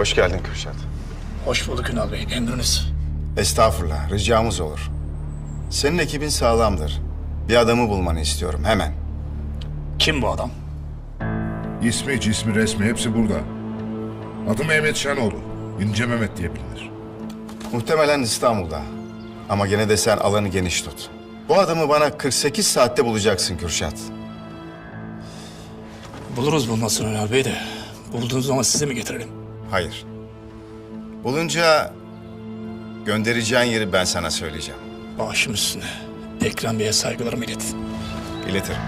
Hoş geldin Kürşat. Hoş bulduk Ünal Bey. Emriniz. Estağfurullah, ricamız olur. Senin ekibin sağlamdır. Bir adamı bulmanı istiyorum hemen. Kim bu adam? İsmi, cismi, resmi hepsi burada. Adı Mehmet Şenoğlu. İnce Mehmet diye bilinir. Muhtemelen İstanbul'da. Ama gene de sen alanı geniş tut. Bu adamı bana 48 saatte bulacaksın Kürşat. Buluruz bulmasını Ünal Bey de. Bulduğunuz zaman size mi getirelim? Hayır. Bulunca göndereceğin yeri ben sana söyleyeceğim. Başım üstüne. Ekrem Bey'e saygılarımı iletin. İletirim.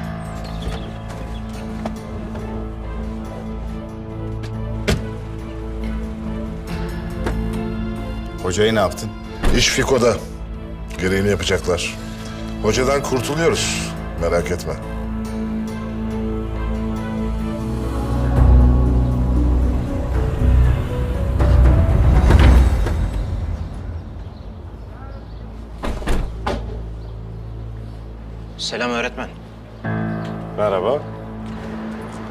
Hocayı ne yaptın? İş Fiko'da. Gereğini yapacaklar. Hocadan kurtuluyoruz. Merak etme. Selam öğretmen. Merhaba.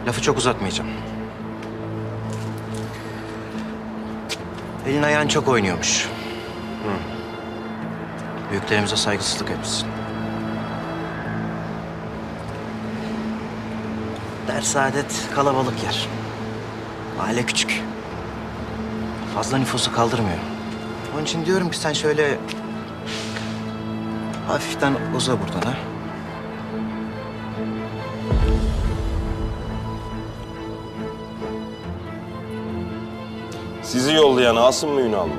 Lafı çok uzatmayacağım. Elin ayağın çok oynuyormuş. Büyüklerimize saygısızlık etmişsin. Ders adet kalabalık yer. Mahalle küçük. Fazla nüfusu kaldırmıyor. Onun için diyorum ki sen şöyle... Hafiften uza buradan ha. Sizi yollayan Asım mı Ünal mı?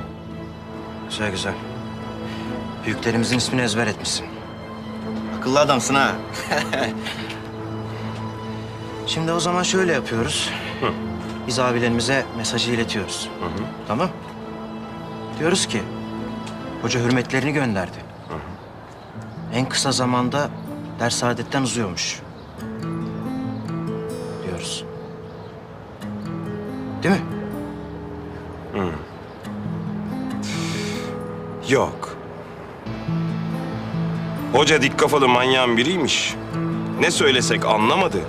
Güzel güzel. Büyüklerimizin ismini ezber etmişsin. Akıllı adamsın ha. Şimdi o zaman şöyle yapıyoruz. Biz abilerimize mesajı iletiyoruz. Tamam. Diyoruz ki hoca hürmetlerini gönderdi. En kısa zamanda ders adetten uzuyormuş. Diyoruz. Değil mi? Yok. Hoca dik kafalı manyağın biriymiş. Ne söylesek anlamadı.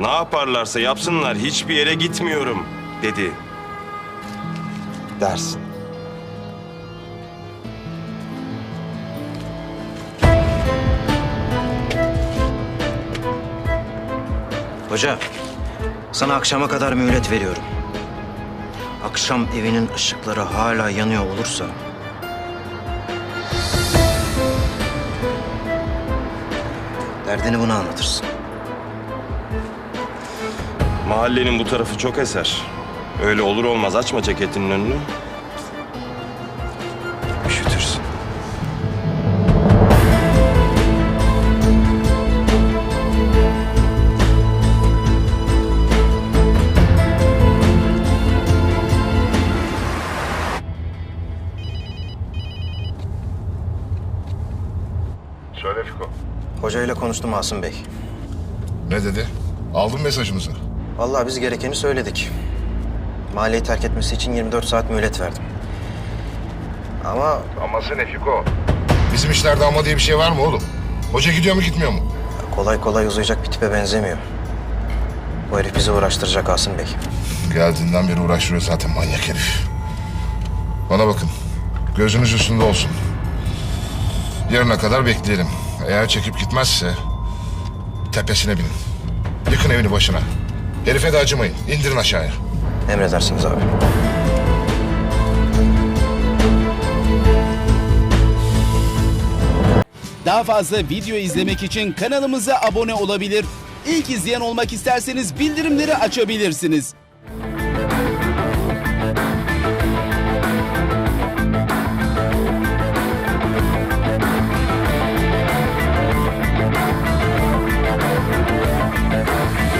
Ne yaparlarsa yapsınlar hiçbir yere gitmiyorum dedi. Dersin. Hoca, sana akşama kadar mühlet veriyorum. Akşam evinin ışıkları hala yanıyor olursa... Derdini buna anlatırsın. Mahallenin bu tarafı çok eser. Öyle olur olmaz açma ceketinin önünü. Söyle Fiko. Hocayla konuştum Asım Bey. Ne dedi? Aldın mesajımızı. Vallahi biz gerekeni söyledik. Mahalleyi terk etmesi için 24 saat mühlet verdim. Ama Aması ne Fiko? Bizim işlerde ama diye bir şey var mı oğlum? Hoca gidiyor mu gitmiyor mu? kolay kolay uzayacak bir tipe benzemiyor. Bu herif bizi uğraştıracak Asım Bey. Geldiğinden beri uğraştırıyor zaten manyak herif. Bana bakın. Gözünüz üstünde olsun. Yarına kadar bekleyelim. Eğer çekip gitmezse tepesine binin. Yıkın evini başına. Herife de acımayın. İndirin aşağıya. Emredersiniz abi. Daha fazla video izlemek için kanalımıza abone olabilir. İlk izleyen olmak isterseniz bildirimleri açabilirsiniz.